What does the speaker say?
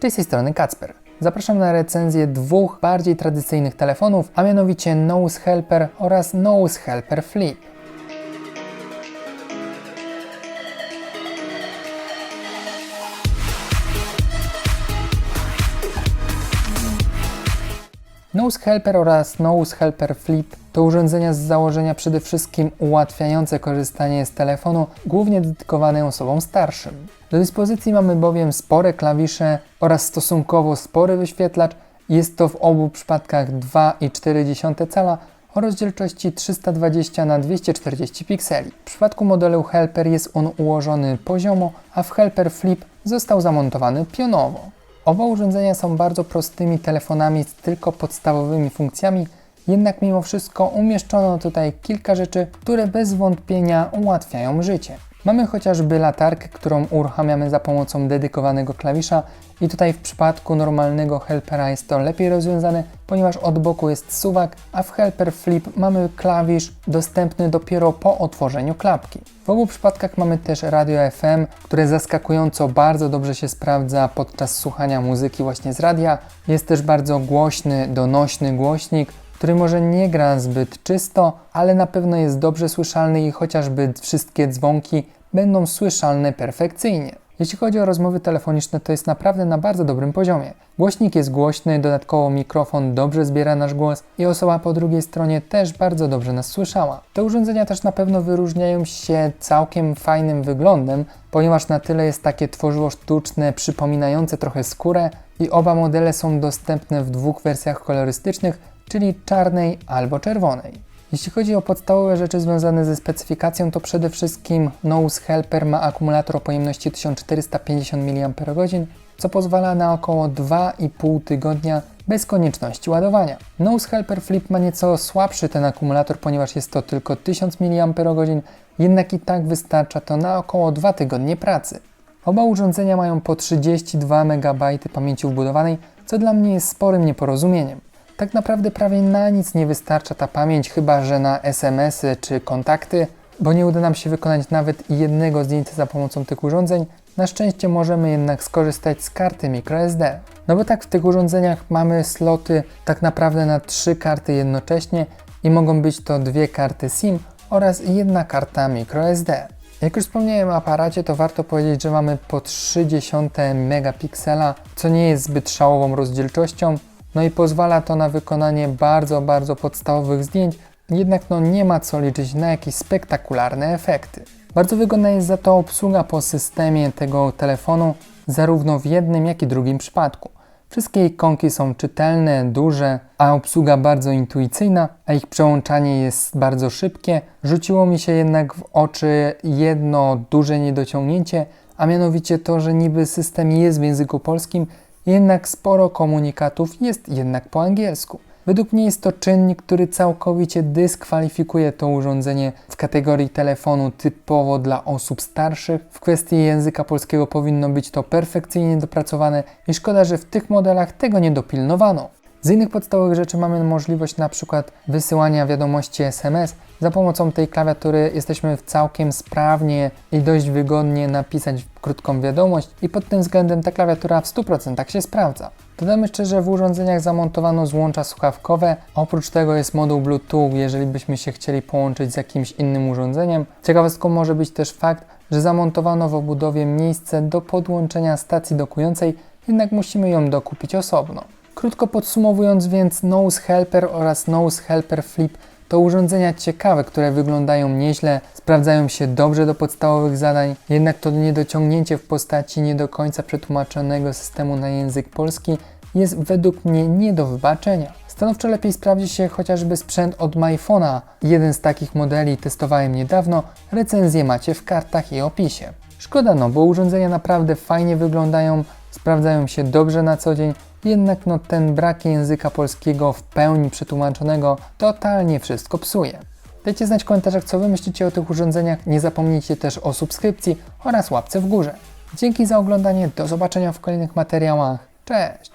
Z tej strony Kacper. Zapraszam na recenzję dwóch bardziej tradycyjnych telefonów, a mianowicie Nose Helper oraz Nose Helper Flip. Nose Helper oraz Nose Helper Flip to urządzenia z założenia przede wszystkim ułatwiające korzystanie z telefonu, głównie dedykowane osobom starszym. Do dyspozycji mamy bowiem spore klawisze oraz stosunkowo spory wyświetlacz. Jest to w obu przypadkach 2,4 cala o rozdzielczości 320 na 240 pikseli. W przypadku modelu Helper jest on ułożony poziomo, a w Helper Flip został zamontowany pionowo. Oba urządzenia są bardzo prostymi telefonami z tylko podstawowymi funkcjami, jednak mimo wszystko umieszczono tutaj kilka rzeczy, które bez wątpienia ułatwiają życie. Mamy chociażby latarkę, którą uruchamiamy za pomocą dedykowanego klawisza i tutaj w przypadku normalnego helpera jest to lepiej rozwiązane, ponieważ od boku jest suwak, a w helper flip mamy klawisz dostępny dopiero po otworzeniu klapki. W obu przypadkach mamy też radio FM, które zaskakująco bardzo dobrze się sprawdza podczas słuchania muzyki właśnie z radia. Jest też bardzo głośny, donośny głośnik, który może nie gra zbyt czysto, ale na pewno jest dobrze słyszalny i chociażby wszystkie dzwonki będą słyszalne perfekcyjnie. Jeśli chodzi o rozmowy telefoniczne, to jest naprawdę na bardzo dobrym poziomie. Głośnik jest głośny, dodatkowo mikrofon dobrze zbiera nasz głos i osoba po drugiej stronie też bardzo dobrze nas słyszała. Te urządzenia też na pewno wyróżniają się całkiem fajnym wyglądem, ponieważ na tyle jest takie tworzywo sztuczne, przypominające trochę skórę i oba modele są dostępne w dwóch wersjach kolorystycznych, czyli czarnej albo czerwonej. Jeśli chodzi o podstawowe rzeczy związane ze specyfikacją, to przede wszystkim Nose Helper ma akumulator o pojemności 1450 mAh, co pozwala na około 2,5 tygodnia bez konieczności ładowania. Nose Helper Flip ma nieco słabszy ten akumulator, ponieważ jest to tylko 1000 mAh, jednak i tak wystarcza to na około 2 tygodnie pracy. Oba urządzenia mają po 32 MB pamięci wbudowanej, co dla mnie jest sporym nieporozumieniem tak naprawdę prawie na nic nie wystarcza ta pamięć, chyba że na SMS-y czy kontakty, bo nie uda nam się wykonać nawet jednego zdjęcia za pomocą tych urządzeń. Na szczęście możemy jednak skorzystać z karty microSD. No bo tak w tych urządzeniach mamy sloty tak naprawdę na trzy karty jednocześnie i mogą być to dwie karty SIM oraz jedna karta microSD. Jak już wspomniałem o aparacie, to warto powiedzieć, że mamy po 30 megapiksela, co nie jest zbyt szałową rozdzielczością, no i pozwala to na wykonanie bardzo, bardzo podstawowych zdjęć, jednak no nie ma co liczyć na jakieś spektakularne efekty. Bardzo wygodna jest za to obsługa po systemie tego telefonu, zarówno w jednym, jak i drugim przypadku. Wszystkie ikonki są czytelne, duże, a obsługa bardzo intuicyjna, a ich przełączanie jest bardzo szybkie. Rzuciło mi się jednak w oczy jedno duże niedociągnięcie, a mianowicie to, że niby system jest w języku polskim, jednak sporo komunikatów jest jednak po angielsku. Według mnie jest to czynnik, który całkowicie dyskwalifikuje to urządzenie w kategorii telefonu typowo dla osób starszych. W kwestii języka polskiego powinno być to perfekcyjnie dopracowane i szkoda, że w tych modelach tego nie dopilnowano. Z innych podstawowych rzeczy mamy możliwość na przykład wysyłania wiadomości SMS. Za pomocą tej klawiatury jesteśmy całkiem sprawnie i dość wygodnie napisać krótką wiadomość i pod tym względem ta klawiatura w 100% się sprawdza. Dodam jeszcze, że w urządzeniach zamontowano złącza słuchawkowe. Oprócz tego jest moduł Bluetooth, jeżeli byśmy się chcieli połączyć z jakimś innym urządzeniem. Ciekawostką może być też fakt, że zamontowano w obudowie miejsce do podłączenia stacji dokującej, jednak musimy ją dokupić osobno. Krótko podsumowując więc, Nose Helper oraz Nose Helper Flip to urządzenia ciekawe, które wyglądają nieźle, sprawdzają się dobrze do podstawowych zadań, jednak to niedociągnięcie w postaci nie do końca przetłumaczonego systemu na język polski jest według mnie nie do wybaczenia. Stanowczo lepiej sprawdzi się chociażby sprzęt od MyPhone'a. Jeden z takich modeli testowałem niedawno, recenzję macie w kartach i opisie. Szkoda no, bo urządzenia naprawdę fajnie wyglądają, sprawdzają się dobrze na co dzień, jednak no ten brak języka polskiego w pełni przetłumaczonego totalnie wszystko psuje. Dajcie znać w komentarzach, co Wy myślicie o tych urządzeniach. Nie zapomnijcie też o subskrypcji oraz łapce w górze. Dzięki za oglądanie, do zobaczenia w kolejnych materiałach. Cześć!